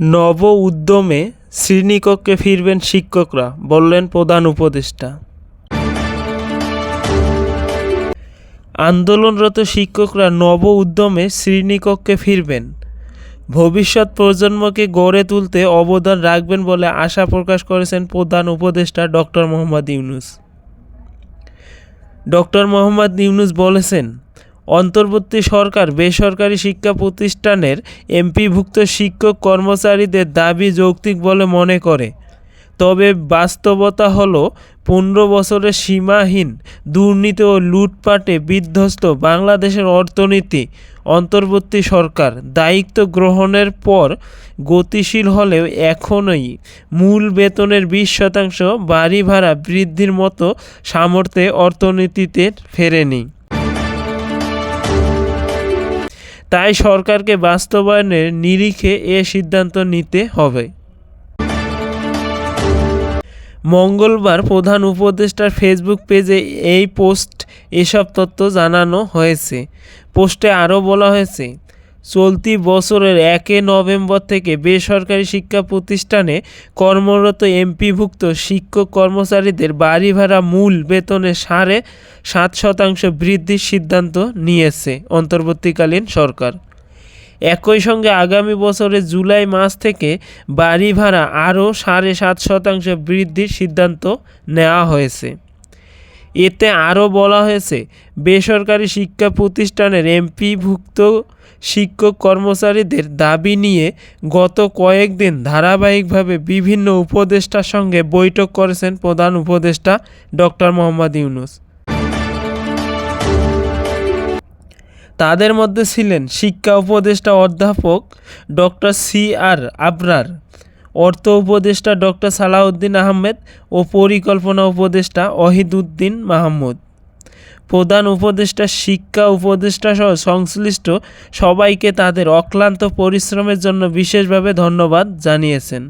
নব উদ্যমে শ্রেণীকক্ষে ফিরবেন শিক্ষকরা, বললেন প্রধান উপদেষ্টা। আন্দোলনরত শিক্ষকরা নব উদ্যমে শ্রেণীকক্ষে ফিরবেন। ভবিষ্যৎ প্রজন্মকে গড়ে তুলতে অবদান রাখবেন বলে আশা প্রকাশ করেছেন প্রধান উপদেষ্টা ডক্টর মোহাম্মদ ইউনুস। ডক্টর মোহাম্মদ ইউনুস বলেছেন অন্তর্বর্তী সরকার বেসরকারি শিক্ষা প্রতিষ্ঠানের এমপিভুক্ত শিক্ষক কর্মচারীদের দাবি যৌক্তিক বলে মনে করে। তবে বাস্তবতা হলো, পনেরো বছরের সীমাহীন দুর্নীতি ও লুটপাটে বিধ্বস্ত বাংলাদেশের অর্থনীতি, অন্তর্বর্তী সরকার দায়িত্ব গ্রহণের পর গতিশীল হলেও এখনই মূল বেতনের বিশ শতাংশ বাড়ি ভাড়া বৃদ্ধির মতো সামর্থ্যে অর্থনীতিতে ফেরেনি। তাই সরকারকে বাস্তবায়নের নিরিখে এ সিদ্ধান্ত নিতে হবে। মঙ্গলবার প্রধান উপদেষ্টার ফেসবুক পেজে এই পোস্ট এসব তথ্য জানানো হয়েছে। পোস্টে আরও বলা হয়েছে চলতি বছরের একে নভেম্বর থেকে বেসরকারি শিক্ষা প্রতিষ্ঠানে কর্মরত এমপিভুক্ত শিক্ষক কর্মচারীদের বাড়ি ভাড়া মূল বেতনে সাড়ে সাত শতাংশ বৃদ্ধির সিদ্ধান্ত নিয়েছে অন্তর্বর্তীকালীন সরকার। একই সঙ্গে আগামী বছরের জুলাই মাস থেকে বাড়ি ভাড়া আরও সাড়ে সাত শতাংশ বৃদ্ধির সিদ্ধান্ত নেওয়া হয়েছে। এতে আরও বলা হয়েছে, বেসরকারি শিক্ষা প্রতিষ্ঠানের এমপিভুক্ত শিক্ষক কর্মচারীদের দাবি নিয়ে গত কয়েকদিন ধারাবাহিকভাবে বিভিন্ন উপদেষ্টার সঙ্গে বৈঠক করেছেন প্রধান উপদেষ্টা ডক্টর মোহাম্মদ ইউনুস। তাদের মধ্যে ছিলেন শিক্ষা উপদেষ্টা অধ্যাপক ডক্টর সি আর আবরার অর্থ উপদেষ্টা ডক্টর সালাউদ্দিন আহমেদ ও পরিকল্পনা উপদেষ্টা অহিদুদ্দিন মাহমুদ। প্রধান উপদেষ্টা, শিক্ষা উপদেষ্টা সহ সংশ্লিষ্ট সবাইকে তাদের অক্লান্ত পরিশ্রমের জন্য বিশেষভাবে ধন্যবাদ জানিয়েছেন।